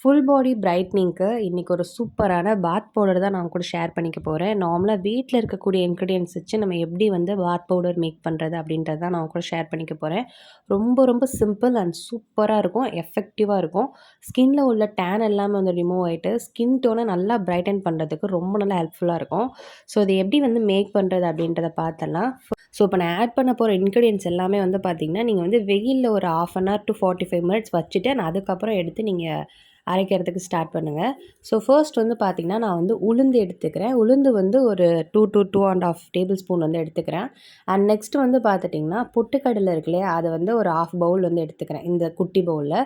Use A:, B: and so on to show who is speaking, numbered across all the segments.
A: Full body பிரைட்னிங்க்கு இன்றைக்கி ஒரு சூப்பரான பாத் பவுடர் தான் நான் கூட ஷேர் பண்ணிக்க போகிறேன் நார்மலாக வீட்டில் இருக்கக்கூடிய இன்க்ரீடியன்ஸ் வச்சு நம்ம எப்படி வந்து பாத் பவுடர் மேக் பண்ணுறது அப்படின்றத தான் நான் கூட ஷேர் பண்ணிக்க போகிறேன் ரொம்ப ரொம்ப சிம்பிள் அண்ட் சூப்பராக இருக்கும் எஃபெக்டிவாக இருக்கும். ஸ்கின்னில் உள்ள டேன் எல்லாமே வந்து ரிமூவ் ஆகிட்டு ஸ்கின் டோனை நல்லா பிரைட்டன் பண்ணுறதுக்கு ரொம்ப நல்லா ஹெல்ப்ஃபுல்லாக இருக்கும். ஸோ இது எப்படி வந்து மேக் பண்ணுறது அப்படின்றத பார்த்தலாம் ஸோ இப்போ நான் ஆட் பண்ண போகிற இன்க்ரீடியன்ஸ் எல்லாமே வந்து பார்த்திங்கன்னா நீங்கள் வந்து வெயிலில் ஒரு half an hour to forty five minutes வச்சுட்டு நான் அதுக்கப்புறம் எடுத்து நீங்கள் அரைக்கிறதுக்கு ஸ்டார்ட் பண்ணுங்கள் ஸோ ஃபர்ஸ்ட் வந்து பார்த்திங்கன்னா நான் வந்து உளுந்து எடுத்துக்கிறேன். உளுந்து வந்து ஒரு two to two and half tablespoon வந்து எடுத்துக்கிறேன். அண்ட் நெக்ஸ்ட் வந்து பார்த்துட்டிங்கன்னா பொட்டுக்கடலை இருக்குல்லையா அதை வந்து ஒரு ஆஃப் பவுல் வந்து எடுத்துக்கிறேன் இந்த குட்டி பவுலில்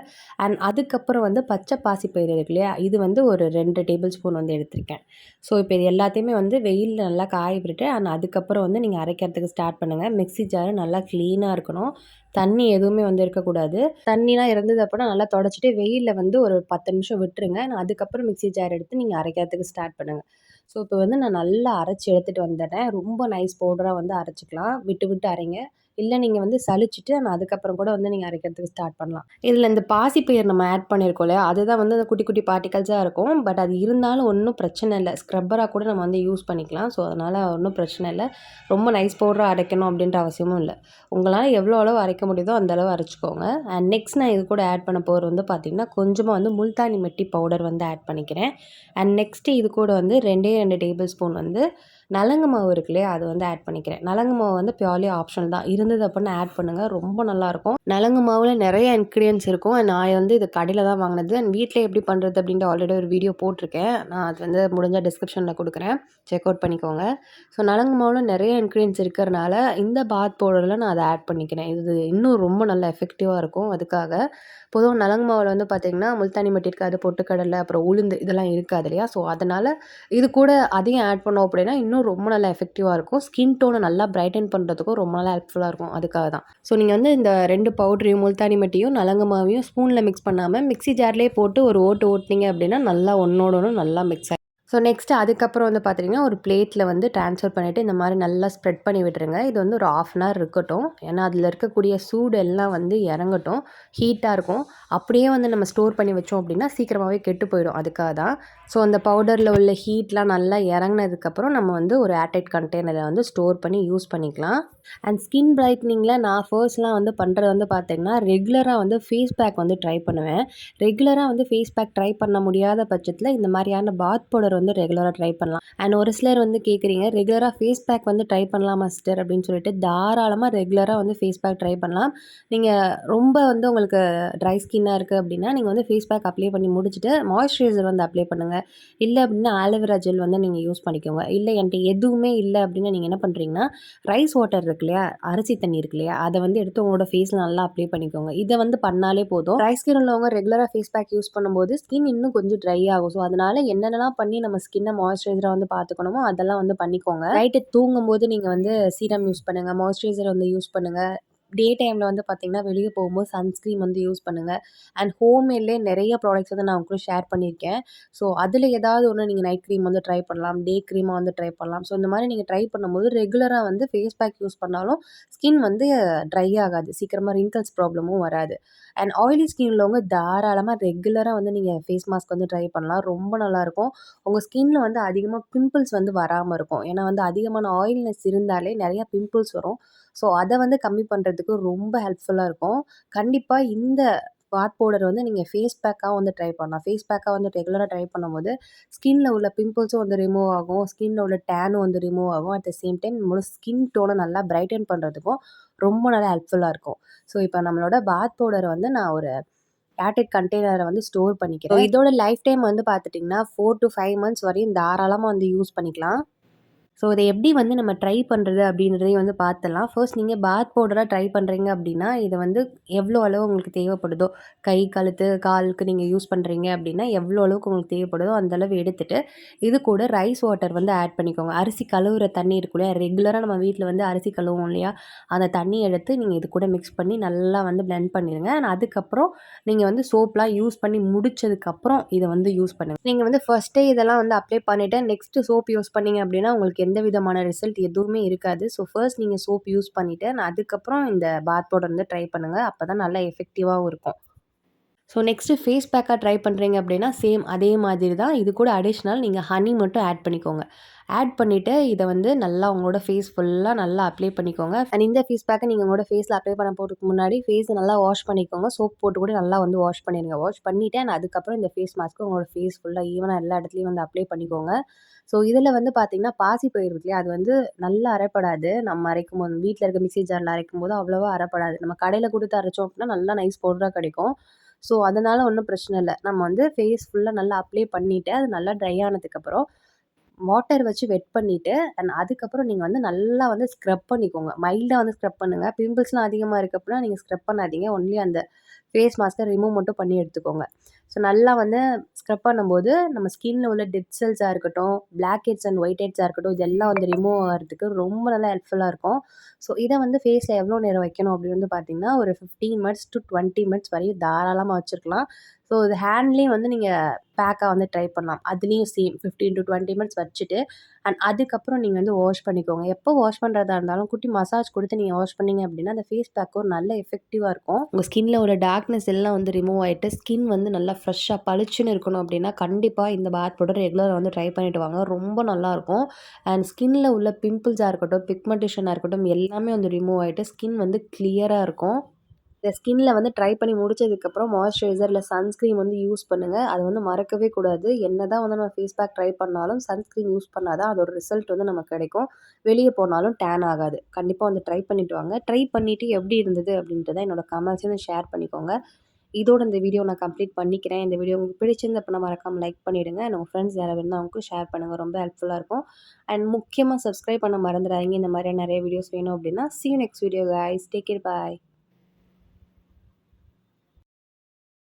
A: அண்ட் அதுக்கப்புறம் வந்து பச்சை பாசிப்பயிறு இருக்கு இல்லையா? இது வந்து ஒரு ரெண்டு டேபிள் ஸ்பூன் வந்து எடுத்திருக்கேன். ஸோ இப்போ இது எல்லாத்தையுமே வந்து வெயிலில் நல்லா காய விட்டுட்டு அண்ட் அதுக்கப்புறம் வந்து நீங்கள் அரைக்கிறதுக்கு ஸ்டார்ட் பண்ணுங்கள் மிக்ஸி ஜாரு நல்லா க்ளீனாக இருக்கணும். தண்ணி எதுவுமே வந்து இருக்கக்கூடாது தண்ணிலாம் இருந்தது அப்படின்னா நல்லா தொடச்சிட்டு வெயிலில் வந்து ஒரு பத்து நிமிஷம் விட்டுருங்க. நான் அதுக்கப்புறம் மிக்ஸி ஜார் எடுத்து நீங்கள் அரைக்கிறதுக்கு ஸ்டார்ட் பண்ணுங்கள் ஸோ இப்போ வந்து நான் நல்லா அரைச்சி எடுத்துகிட்டு வந்துடுறேன் ரொம்ப நைஸ் பவுடராக வந்து அரைச்சிக்கலாம். விட்டு விட்டு அரைங்க. இல்லை நீங்கள் வந்து சளிச்சிட்டு நான் அதுக்கப்புறம் கூட வந்து நீங்கள் அரைக்கிறதுக்கு ஸ்டார்ட் பண்ணலாம். இதில் இந்த பாசிப்பயிர் நம்ம ஆட் பண்ணியிருக்கோம் இல்லையா? அதுதான் வந்து அந்த குட்டி குட்டி பார்ட்டிகல்ஸாக இருக்கும். பட் அது இருந்தாலும் ஒன்றும் பிரச்சனை இல்லை. ஸ்க்ரப்பராக கூட நம்ம வந்து யூஸ் பண்ணிக்கலாம். ஸோ அதனால் ஒன்றும் பிரச்சனை இல்லை. ரொம்ப நைஸ் பவுடராக அரைக்கணும் அப்படின்ற அவசியமும் இல்லை. உங்களால் எவ்வளோ அளவு அரைக்க முடியுதோ அந்த அளவு அரைச்சிக்கோங்க. அண்ட் நெக்ஸ்ட் நான் இது கூட ஆட் பண்ண போகிறது வந்து பார்த்திங்கன்னா கொஞ்சமாக வந்து முல்தானி மெட்டி பவுடர் வந்து ஆட் பண்ணிக்கிறேன். அண்ட் நெக்ஸ்ட்டு இது கூட வந்து ரெண்டே ரெண்டு டேபிள் ஸ்பூன் வந்து நலங்கு மாவு இருக்கு இல்லையா அது வந்து ஆட் பண்ணிக்கிறேன். நலங்கு மாவு வந்து பியூர்லி ஆப்ஷனல் தான். இருந்தது அப்படின்னு ஆட் பண்ணுங்கள் ரொம்ப நல்லாயிருக்கும். நலங்கு மாவில் நிறைய இன்க்ரீடியன்ஸ் இருக்கும். நான் வந்து இது கடையில் தான் வாங்கினது. அண்ட் வீட்டில் எப்படி பண்ணுறது அப்படின்ட்டு ஆல்ரெடி ஒரு வீடியோ போட்டிருக்கேன். நான் அது வந்து முடிஞ்சால் டிஸ்கிரிப்ஷனில் கொடுக்குறேன். செக் அவுட் பண்ணிக்கோங்க. ஸோ நலங்கு மாவில் நிறைய இன்க்ரீடியன்ஸ் இருக்கிறனால இந்த பாத் பவுடரில் நான் அதை ஆட் பண்ணிக்கிறேன். இது இன்னும் ரொம்ப நல்ல எஃபெக்டிவாக இருக்கும். அதுக்காக பொதுவாக நலங்கு மாவில் வந்து பார்த்திங்கன்னா முல்தானி மட்டி இருக்காது பொட்டுக்கடலை அப்புறம் உளுந்து இதெல்லாம் இருக்காது இல்லையா? ஸோ அதனால் இது கூட அதையும் ஆட் பண்ணோம் அப்படின்னா இன்னும் ரொம்ப நல்லா எஃபெக்டிவாக இருக்கும். ஸ்கின் டோனை நல்லா பிரைட்டன் பண்ணுறதுக்கும் ரொம்ப நல்லா ஹெல்ப்ஃபுல்லாக இருக்கும். அதுக்காக தான். ஸோ நீங்கள் வந்து இந்த ரெண்டு பவுட்ரையும் முல்தானி மட்டியும் நலங்கு மாவையும் ஸ்பூனில் மிக்ஸ் பண்ணாமல் மிக்ஸி ஜார்லேயே போட்டு ஒரு ஓட்டு ஓட்டினீங்க அப்படின்னா நல்லா ஒன்றோட ஒன்று நல்லா மிக்ஸ் ஆகி ஸோ நெக்ஸ்ட்டு அதுக்கப்புறம் வந்து பார்த்திங்கன்னா ஒரு பிளேட்டில் வந்து ட்ரான்ஸ்ஃபர் பண்ணிவிட்டு இந்த மாதிரி நல்லா ஸ்ப்ரெட் பண்ணி விட்டுருங்க. இது வந்து ஒரு ஆஃப் அன் ஹவர் இருக்கட்டும். ஏன்னா அதில் இருக்கக்கூடிய சூடு எல்லாம் வந்து இறங்கட்டும். ஹீட்டாக இருக்கும். அப்படியே வந்து நம்ம ஸ்டோர் பண்ணி வச்சோம் அப்படின்னா சீக்கிரமாகவே கெட்டு போயிடும். அதுக்காக தான். ஸோ அந்த பவுடரில் உள்ள ஹீட்லாம் நல்லா இறங்கினதுக்கப்புறம் நம்ம வந்து ஒரு ஏர்டைட் கண்டெய்னரை வந்து ஸ்டோர் பண்ணி யூஸ் பண்ணிக்கலாம். அண்ட் ஸ்கின் பிரைட்னிங்கில் நான் ஃபர்ஸ்ட்லாம் வந்து பண்ணுறது வந்து பார்த்திங்கன்னா ரெகுலராக வந்து ஃபேஸ் பேக் வந்து ட்ரை பண்ணுவேன். ரெகுலராக வந்து ஃபேஸ் பேக் ட்ரை பண்ண முடியாத பட்சத்தில் இந்த மாதிரியான பாத் பவுடர் வந்து ரெகுலராக ட்ரை பண்ணலாம். அண்ட் ஒரு சிலர் வந்து கேட்குறீங்க ரெகுலராக ஃபேஸ் பேக் வந்து ட்ரை பண்ணலாமா சிஸ்டர் அப்படின்னு சொல்லிட்டு தாராளமாக ரெகுலராக வந்து ஃபேஸ் பேக் ட்ரை பண்ணலாம். நீங்கள் ரொம்ப வந்து உங்களுக்கு ட்ரை ஸ்கின்னாக இருக்குது அப்படின்னா நீங்கள் வந்து ஃபேஸ் பேக் அப்ளை பண்ணி முடிச்சுட்டு மாய்ஸ்சரைசர் வந்து அப்ளை பண்ணுங்கள் இல்லை அப்படின்னா ஆலோவேரா ஜெல் வந்து நீங்கள் யூஸ் பண்ணிக்கோங்க. இல்லை என்கிட்ட எதுவுமே இல்லை அப்படின்னா நீங்கள் என்ன பண்ணுறீங்கன்னா ரைஸ் வாட்டர் இருக்கு இல்லையா அரிசி தண்ணி இருக்கு இல்லையா அதை வந்து எடுத்து உங்களோட ஃபேஸில் நல்லா அப்ளை பண்ணிக்கோங்க. இதை வந்து பண்ணாலே போதும். ட்ரை ஸ்கின் உள்ளவங்க ரெகுலராக ஃபேஸ் பேக் யூஸ் பண்ணும்போது ஸ்கின் இன்னும் கொஞ்சம் ட்ரை ஆகும். ஸோ அதனால் என்னென்னலாம் பண்ணி நம்ம நம்ம ஸ்கின்னை மாய்ஸ்சரைசராக வந்து பார்த்துக்கணுமோ அதெல்லாம் வந்து பண்ணிக்கோங்க. நைட்டு தூங்கும்போது நீங்கள் வந்து சீரம் யூஸ் பண்ணுங்கள் மாய்ஸ்சரைசர் வந்து யூஸ் பண்ணுங்கள் டே டைமில் வந்து பார்த்திங்கன்னா வெளியே போகும்போது சன்ஸ்க்ரீன் வந்து யூஸ் பண்ணுங்கள் அண்ட் ஹோம்மேட்லேயே நிறைய ப்ராடக்ட்ஸ் வந்து நான் உங்களுக்கு ஷேர் பண்ணியிருக்கேன். ஸோ அதில் ஏதாவது ஒன்று நீங்கள் நைட் க்ரீம் வந்து ட்ரை பண்ணலாம் டே க்ரீமாக வந்து ட்ரை பண்ணலாம். ஸோ இந்த மாதிரி நீங்கள் ட்ரை பண்ணும்போது ரெகுலராக வந்து ஃபேஸ் பேக் யூஸ் பண்ணாலும் ஸ்கின் வந்து ட்ரை ஆகாது. சீக்கிரமாக ரிங்கிள்ஸ் ப்ராப்ளமும் வராது. அண்ட் ஆயிலி ஸ்கின் உள்ளவங்க தாராளமாக ரெகுலராக வந்து நீங்கள் ஃபேஸ் மாஸ்க் வந்து ட்ரை பண்ணலாம். ரொம்ப நல்லாயிருக்கும் உங்கள் ஸ்கின்ல வந்து அதிகமாக பிம்பிள்ஸ் வந்து வராமல் இருக்கும். ஏன்னா வந்து அதிகமான ஆயில்னஸ் இருந்தாலே நிறையா பிம்பிள்ஸ் வரும். ஸோ அதை வந்து கம்மி பண்ணுறதுக்கு ரொம்ப ஹெல்ப்ஃபுல்லாக இருக்கும். கண்டிப்பாக இந்த பாத் பவுடர் வந்து நீங்கள் ஃபேஸ் பேக்காக வந்து ட்ரை பண்ணலாம். ஃபேஸ் பேக்காக வந்து ரெகுலராக ட்ரை பண்ணும்போது ஸ்கின்ல உள்ள பிம்பிள்ஸும் வந்து ரிமூவ் ஆகும். ஸ்கின்ல உள்ள டேனும் வந்து ரிமூவ் ஆகும். அட் த சேம் டைம் நம்மளோட ஸ்கின் டோனை நல்லா பிரைட்டன் பண்ணுறதுக்கும் ரொம்ப நல்லா ஹெல்ப்ஃபுல்லாக இருக்கும். ஸோ இப்போ நம்மளோட பாத் பவுடரை வந்து நான் ஒரு ஏர்டைட் கண்டெய்னரை வந்து ஸ்டோர் பண்ணிக்கிறேன். இதோட லைஃப் டைம் வந்து பார்த்துட்டிங்கன்னா ஃபோர் டு ஃபைவ் மந்த்ஸ் வரையும் தாராளமாக வந்து யூஸ் பண்ணிக்கலாம். ஸோ இதை எப்படி வந்து நம்ம ட்ரை பண்ணுறது அப்படின்றதையும் வந்து பார்த்துலாம் ஃபர்ஸ்ட் நீங்கள் பாத் பவுடராக ட்ரை பண்ணுறீங்க அப்படின்னா இதை வந்து எவ்வளோ அளவு உங்களுக்கு தேவைப்படுதோ கை கழுத்து காலுக்கு நீங்கள் யூஸ் பண்ணுறீங்க அப்படின்னா எவ்வளோ அளவுக்கு உங்களுக்கு தேவைப்படுதோ அந்தளவு எடுத்துகிட்டு இது கூட ரைஸ் வாட்டர் வந்து ஆட் பண்ணிக்கோங்க. அரிசி கழுவுற தண்ணி இருக்கும் இல்லையா? ரெகுலராக நம்ம வீட்டில் வந்து அரிசி கழுவோம் இல்லையா? அந்த தண்ணி எடுத்து நீங்கள் இது கூட மிக்ஸ் பண்ணி நல்லா வந்து பிளெண்ட் பண்ணிடுங்க. அண்ட் அதுக்கப்புறம் நீங்கள் வந்து சோப்லாம் யூஸ் பண்ணி முடிச்சதுக்கப்புறம் இதை வந்து யூஸ் பண்ணுங்கள் நீங்கள் வந்து ஃபஸ்ட்டே இதெல்லாம் வந்து அப்ளை பண்ணிவிட்டு நெக்ஸ்ட்டு சோப் யூஸ் பண்ணீங்க அப்படின்னா உங்களுக்கு எந்த விதமான ரிசல்ட் எதுவுமே இருக்காது. ஸோ ஃபர்ஸ்ட் நீங்கள் சோப் யூஸ் பண்ணிவிட்டு நான் அதுக்கப்புறம் இந்த பாத் பவுடர் வந்து ட்ரை பண்ணுங்கள் அப்போ தான் நல்லா எஃபெக்டிவாகவும் இருக்கும். ஸோ நெக்ஸ்ட்டு ஃபேஸ் பேக்காக ட்ரை பண்ணுறீங்க அப்படின்னா சேம் அதே மாதிரி தான். இது கூட அடிஷ்னல் நீங்கள் ஹனி மட்டும் ஆட் பண்ணிக்கோங்க. ஆட் பண்ணிவிட்டு இதை வந்து நல்லா உங்களோட ஃபேஸ் ஃபுல்லாக நல்லா அப்ளை பண்ணிக்கோங்க. அண்ட் இந்த ஃபேஸ் பேக்கை நீங்கள் உங்களோட ஃபேஸில் அப்ளை பண்ண போகிறதுக்கு முன்னாடி ஃபேஸை நல்லா வாஷ் பண்ணிக்கோங்க. சோப் போட்டு கூட நல்லா வந்து வாஷ் பண்ணிடுங்க. வாஷ் பண்ணிவிட்டு அண்ட் அதுக்கப்புறம் இந்த ஃபேஸ் மாஸ்க்கு உங்களோட ஃபேஸ் ஃபுல்லாக ஈவனாக எல்லா இடத்துலையும் வந்து அப்ளை பண்ணிக்கோங்க. ஸோ இதில் வந்து பார்த்திங்கன்னா பாசி பயிர் இல்லையா அது வந்து நல்லா அரைப்படாது. நம்ம அரைக்கும் போது வீட்டில் இருக்க மிக்சி ஜாரில் அரைக்கும் போது அவ்வளோவா அரைப்படாது. நம்ம கடையில் கொடுத்து அரைச்சோம் அப்படின்னா நல்லா நைஸ் பவுடராக கிடைக்கும். ஸோ அதனால் ஒன்றும் பிரச்சனை இல்லை. நம்ம வந்து ஃபேஸ் ஃபுல்லாக நல்லா அப்ளை பண்ணிவிட்டு அது நல்லா ட்ரை ஆனதுக்கப்புறம் வாட்டர் வச்சு வெட் பண்ணிவிட்டு அண்ட் அதுக்கப்புறம் நீங்கள் வந்து நல்லா வந்து ஸ்க்ரப் பண்ணிக்கோங்க. மைல்டாக வந்து ஸ்க்ரப் பண்ணுங்கள் பிம்பிள்ஸ்லாம் அதிகமாக இருக்குது நீங்கள் ஸ்க்ரப் பண்ணாதீங்க. ஒன்லி அந்த ஃபேஸ் மாஸ்க்கை ரிமூவ் மட்டும் பண்ணி எடுத்துக்கோங்க. ஸோ நல்லா வந்து ஸ்க்ரப் பண்ணும்போது நம்ம ஸ்கின்னில் உள்ள டெட் செல்ஸாக இருக்கட்டும் பிளாக் ஹெட்ஸ் அண்ட் ஒயிட் ஹெட்ஸாக இருக்கட்டும் இதெல்லாம் வந்து ரிமூவ் ஆகிறதுக்கு ரொம்ப நல்லா ஹெல்ப்ஃபுல்லாக இருக்கும். ஸோ இதை வந்து ஃபேஸில் எவ்வளோ நேரம் வைக்கணும் அப்படின்னு வந்து பார்த்திங்கன்னா ஒரு fifteen minutes to twenty minutes வரையும் தாராளமாக வச்சுருக்கலாம். ஸோ இது ஹேண்ட்லேயும் வந்து நீங்கள் பேக்காக வந்து ட்ரை பண்ணலாம். அதுலேயும் same fifteen to twenty minutes வச்சுட்டு அண்ட் அதுக்கப்புறம் நீங்கள் வந்து வாஷ் பண்ணிக்கோங்க. எப்போ வாஷ் பண்ணுறதா இருந்தாலும் குட்டி மசாஜ் கொடுத்து நீங்கள் வாஷ் பண்ணீங்க அப்படின்னா அந்த ஃபேஸ் பேக் ஒரு நல்ல எஃபெக்டிவாக இருக்கும். உங்கள் ஸ்கின்ல உள்ள டார்க்னஸ் எல்லாம் வந்து ரிமூவ் ஆகிட்டு ஸ்கின் வந்து நல்லா ஃப்ரெஷ்ஷாக பளிச்சுன்னு இருக்கணும் அப்படின்னா கண்டிப்பாக இந்த பேட் பவுடர் ரெகுலராக வந்து ட்ரை பண்ணிட்டு வாங்க. ரொம்ப நல்லாயிருக்கும். அண்ட் ஸ்கின்ல உள்ள பிம்பிள்ஸாக இருக்கட்டும் பிக்மெண்டேஷனாக இருக்கட்டும் எல்லாமே வந்து ரிமூவ் ஆகிட்டு ஸ்கின் வந்து கிளியராக இருக்கும். இந்த ஸ்கின்ல வந்து ட்ரை பண்ணி முடிச்சதுக்கப்புறம் மாய்ஸ்சரைசர் இல்லை சன்ஸ்க்ரீம் வந்து யூஸ் பண்ணுங்கள் அது வந்து மறக்கவே கூடாது. என்ன தான் வந்து நம்ம ஃபேஸ் பேக் ட்ரை பண்ணாலும் சன்ஸ்க்ரீம் யூஸ் பண்ணால் தான் அதோட ரிசல்ட் வந்து நமக்கு கிடைக்கும். வெளியே போனாலும் டேன் ஆகாது. கண்டிப்பாக வந்து ட்ரை பண்ணிவிட்டு வாங்க. ட்ரை பண்ணிவிட்டு எப்படி இருந்தது அப்படின்றத என்னோட கமெண்ட்ஸையும் ஷேர் பண்ணிக்கோங்க. இதோட இந்த வீடியோ நான் கம்ப்ளீட் பண்ணிக்கிறேன். இந்த வீடியோ உங்களுக்கு பிடிச்சிருந்த அப்போ மறக்காமல் லைக் பண்ணிவிடுங்க உங்கள் ஃப்ரெண்ட்ஸ் யாராவது இருந்தால் அவங்களுக்கும் ஷேர் பண்ணுங்கள் ரொம்ப ஹெல்ப்ஃபுல்லாக இருக்கும். அண்ட் முக்கியமாக சப்ஸ்கிரைப் பண்ண மறந்துடாதீங்க. இந்த மாதிரி நிறைய வீடியோஸ் வேணும் அப்படின்னா see next video guys take care bye